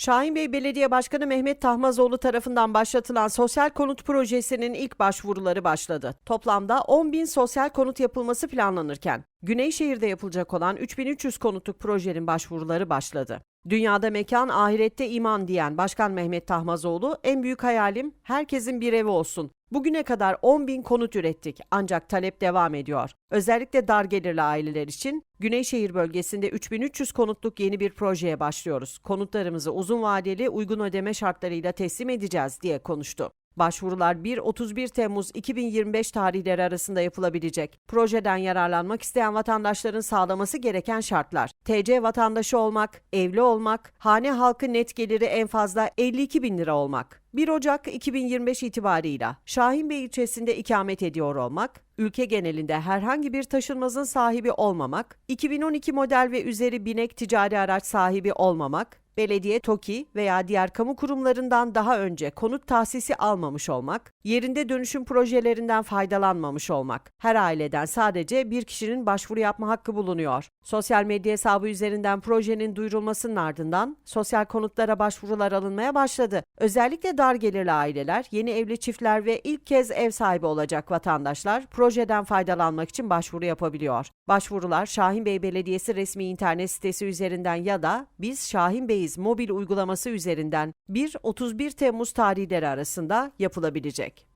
Şahinbey Belediye Başkanı Mehmet Tahmazoğlu tarafından başlatılan sosyal konut projesinin ilk başvuruları başladı. Toplamda 10 bin sosyal konut yapılması planlanırken, Güneyşehir'de yapılacak olan 3300 konutluk projenin başvuruları başladı. Dünyada mekan, ahirette iman diyen Başkan Mehmet Tahmazoğlu, en büyük hayalim herkesin bir evi olsun. Bugüne kadar 10 bin konut ürettik ancak talep devam ediyor. Özellikle dar gelirli aileler için Güneyşehir bölgesinde 3300 konutluk yeni bir projeye başlıyoruz. Konutlarımızı uzun vadeli uygun ödeme şartlarıyla teslim edeceğiz diye konuştu. Başvurular 1-31 Temmuz 2025 tarihleri arasında yapılabilecek. Projeden yararlanmak isteyen vatandaşların sağlaması gereken şartlar. TC vatandaşı olmak, evli olmak, hane halkı net geliri en fazla 52 bin lira olmak. 1 Ocak 2025 itibarıyla Şahinbey ilçesinde ikamet ediyor olmak, ülke genelinde herhangi bir taşınmazın sahibi olmamak, 2012 model ve üzeri binek ticari araç sahibi olmamak, belediye, TOKİ veya diğer kamu kurumlarından daha önce konut tahsisi almamış olmak, yerinde dönüşüm projelerinden faydalanmamış olmak. Her aileden sadece bir kişinin başvuru yapma hakkı bulunuyor. Sosyal medya hesabı üzerinden projenin duyurulmasının ardından sosyal konutlara başvurular alınmaya başladı. Özellikle dar gelirli aileler, yeni evli çiftler ve ilk kez ev sahibi olacak vatandaşlar projeden faydalanmak için başvuru yapabiliyor. Başvurular Şahinbey Belediyesi resmi internet sitesi üzerinden ya da Biz Şahinbeyiz mobil uygulaması üzerinden 1-31 Temmuz tarihleri arasında yapılabilecek.